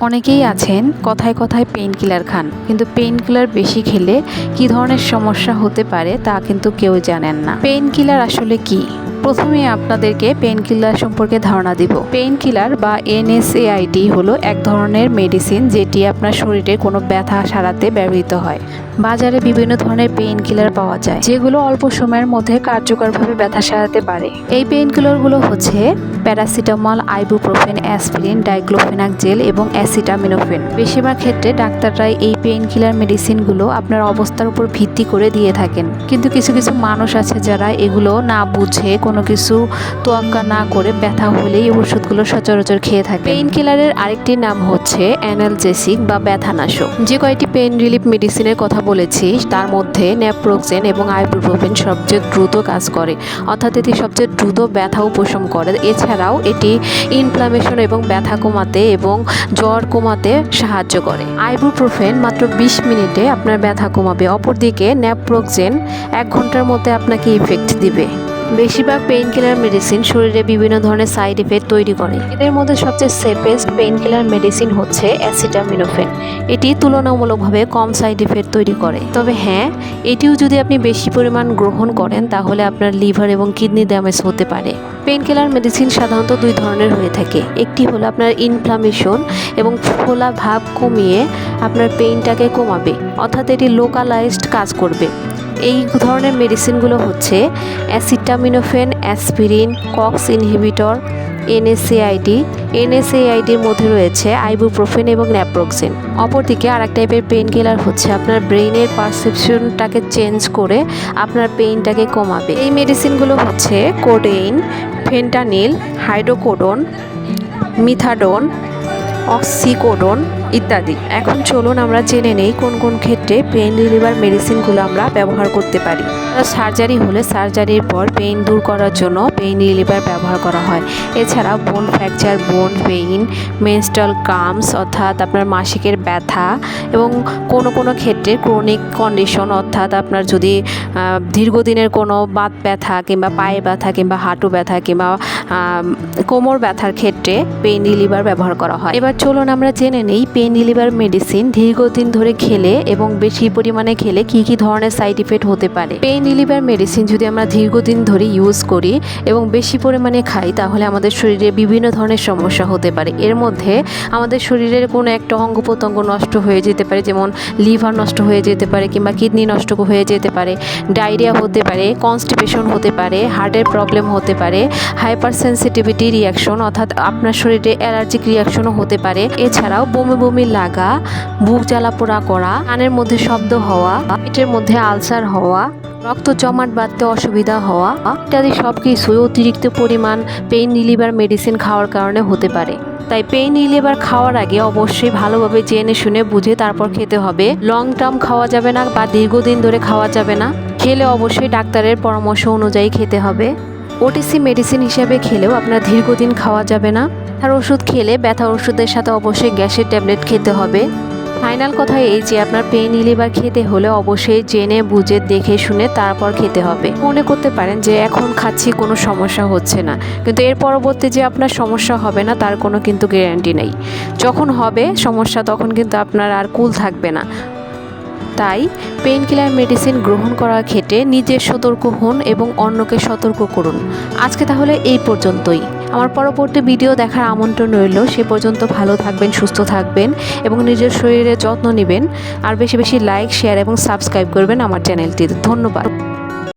অনেকেই আছেন কথায় কথায় পেইন কিলার খান, কিন্তু পেইন কিলার বেশি খেলে কি ধরনের সমস্যা হতে পারে তা কিন্তু কেউ জানেন না। পেইন কিলার আসলে কি? প্রথমে আপনাদেরকে পেইন কিলার সম্পর্কে ধারণা দিব। পেইন কিলার বা এনএসএআইডি হলো এক ধরনের মেডিসিন যেটি আপনার শরীরে কোনো ব্যথা সারাতে ব্যবহৃত হয়। বাজারে বিভিন্ন ধরনের পেইন কিলার পাওয়া যায়, যেগুলো অল্প সময়ের মধ্যে কার্যকরভাবে ব্যথা সারাতে পারে। এই পেইন কিলারগুলো হচ্ছে paracetamol ibuprofen aspirin diclofenac gel এবং অ্যাসিটামিনোফেন বেশিরভাগ ক্ষেত্রে ডাক্তাররাই এই পেইন কিলার মেডিসিনগুলো আপনার অবস্থার উপর ভিত্তি করে দিয়ে থাকেন। কিন্তু কিছু কিছু মানুষ আছে যারা এগুলো না বুঝে কোনো কিছু তোয়াক্কা না করে ব্যথা হলেই ওষুধগুলো সচরাচর খেয়ে থাকে পেইন কিলারের আরেকটি নাম হচ্ছে অ্যানালজেসিক বা ব্যথানাশক। যে কয়েকটি পেইন রিলিফ মেডিসিনের কথা বলেছি তার মধ্যে ন্যাপ্রোক্সেন এবং আইবুপ্রোফেন সবচেয়ে দ্রুত কাজ করে। অর্থাৎ এটি সবচেয়ে দ্রুত ব্যথা উপশম করে। এছাড়াও এটি ইনফ্লামেশন এবং ব্যথা কমাতে এবং জ্বর কমাতে সাহায্য করে। আইবুপ্রোফেন মাত্র বিশ মিনিটে আপনার ব্যথা কমাবে। অপরদিকে ন্যাপ্রোক্সেন এক ঘণ্টার মধ্যে আপনাকে ইফেক্ট দিবে। বেশিরভাগ পেইন কিলার মেডিসিন শরীরে বিভিন্ন ধরনের সাইড এফেক্ট তৈরি করে। এদের মধ্যে সবচেয়ে সেফেস্ট পেইন কিলার মেডিসিন হচ্ছে অ্যাসিটামিনোফেন এটি তুলনামূলকভাবে কম সাইড এফেক্ট তৈরি করে। তবে হ্যাঁ এটিও যদি আপনি বেশি পরিমাণ গ্রহণ করেন, তাহলে আপনার লিভার এবং কিডনি ড্যামেজ হতে পারে। পেইন কিলার মেডিসিন সাধারণত দুই ধরনের হয়ে থাকে। একটি হলো আপনার ইনফ্লামেশন এবং ফোলা ভাব কমিয়ে আপনার পেইনটাকে কমাবে, অর্থাৎ এটি লোকালাইজড কাজ করবে। এই ধরনের মেডিসিনগুলো হচ্ছে acetaminophen, aspirin, COX inhibitor, NSAID. এনএসএআইডির মধ্যে রয়েছে আইবুপ্রোফেন এবং ন্যাপ্রোক্সিন। অপরদিকে আরেক টাইপের পেইন কিলার হচ্ছে আপনার ব্রেইনের পারসেপশনটাকে চেঞ্জ করে আপনার পেইনটাকে কমাবে। এই মেডিসিনগুলো হচ্ছে কোডেইন ফেন্টানিল হাইড্রোকোডন মিথাডোন অক্সিকোডন ইত্যাদি। এখন চলুন আমরা জেনে নেই কোন কোন ক্ষেত্রে পেইন রিলিভার মেডিসিনগুলো আমরা ব্যবহার করতে পারি। সার্জারি হলে সার্জারির পর পেইন দূর করার জন্য পেইন রিলিভার ব্যবহার করা হয়। এছাড়া বোন ফ্র্যাকচার, বোন পেইন, মেনস্ট্রাল কামস অর্থাৎ আপনার মাসিকের ব্যথা এবং কোনো কোনো ক্ষেত্রে ক্রনিক কন্ডিশন অর্থাৎ আপনার যদি দীর্ঘদিনের কোনো বাত ব্যথা কিংবা পায়ে ব্যথা কিংবা হাঁটু ব্যথা কিংবা কোমর ব্যথার ক্ষেত্রে পেইন রিলিভার ব্যবহার করা হয়। এবার চলুন আমরা জেনে নেই পেইন রিলিভার মেডিসিন দীর্ঘদিন ধরে খেলে এবং বেশি পরিমাণে খেলে কি কি ধরনের সাইড ইফেক্ট হতে পারে। পেন রিলিভার মেডিসিন যদি আমরা দীর্ঘদিন ধরে ইউজ করি এবং বেশি পরিমাণে খাই, তাহলে আমাদের শরীরে বিভিন্ন ধরনের সমস্যা হতে পারে। এর মধ্যে আমাদের শরীরের কোনো একটা অঙ্গ প্রত্যঙ্গ নষ্ট হয়ে যেতে পারে, যেমন লিভার নষ্ট হয়ে যেতে পারে কিংবা কিডনি নষ্ট হয়ে যেতে পারে, ডায়রিয়া হতে পারে, কনস্টিপেশন হতে পারে, হার্টের প্রবলেম হতে পারে হাইপার সেন্সিটিভিটি রিয়াকশন অর্থাৎ আপনার শরীরে অ্যালার্জিক রিয়াকশনও হতে পারে। এছাড়াও বমি বমি লাগা, বুক জ্বালাপোড়া করা, কানের মধ্যে শব্দ হওয়া, পেটের মধ্যে আলসার হওয়া, রক্ত জমাট বাঁধতে অসুবিধা হওয়া ইত্যাদি সব কিছুই অতিরিক্ত পরিমাণ পেইন রিলিভার মেডিসিন খাওয়ার কারণে হতে পারে। তাই পেইন রিলিভার খাওয়ার আগে অবশ্যই ভালোভাবে জেনে শুনে বুঝে তারপর খেতে হবে। লং টার্ম খাওয়া যাবে না বা দীর্ঘদিন ধরে খাওয়া যাবে না। খেলে অবশ্যই ডাক্তারের পরামর্শ অনুযায়ী খেতে হবে। ওটিসি মেডিসিন হিসেবে খেলেও আপনার দীর্ঘদিন খাওয়া যাবে না। আর ওষুধ খেলে ব্যথা ওষুধের সাথে অবশ্যই গ্যাসের ট্যাবলেট খেতে হবে। ফাইনাল কথা এই যে আপনার পেন রিলিভার খেতে হলে অবশ্যই জেনে, বুঝে, দেখে, শুনে তারপর খেতে হবে। মনে করতে পারেন যে এখন খাচ্ছি, কোনো সমস্যা হচ্ছে না। কিন্তু এর পরবর্তী যে আপনার সমস্যা হবে না, তার কোনো কিন্তু গ্যারান্টি নেই। যখন হবে সমস্যা, তখন কিন্তু আপনার আর কুল থাকবে না। তাই পেইন কিলার মেডিসিন গ্রহণ করার ক্ষেত্রে নিজের সতর্ক হন এবং অন্যকে সতর্ক করুন। আজকে তাহলে এই পর্যন্তই। আমার পরবর্তী ভিডিও দেখার আমন্ত্রণ রইল। সে পর্যন্ত ভালো থাকবেন, সুস্থ থাকবেন এবং নিজের শরীরের যত্ন নেবেন। আর বেশি বেশি লাইক শেয়ার এবং সাবস্ক্রাইব করবেন আমার চ্যানেলটিতে ধন্যবাদ।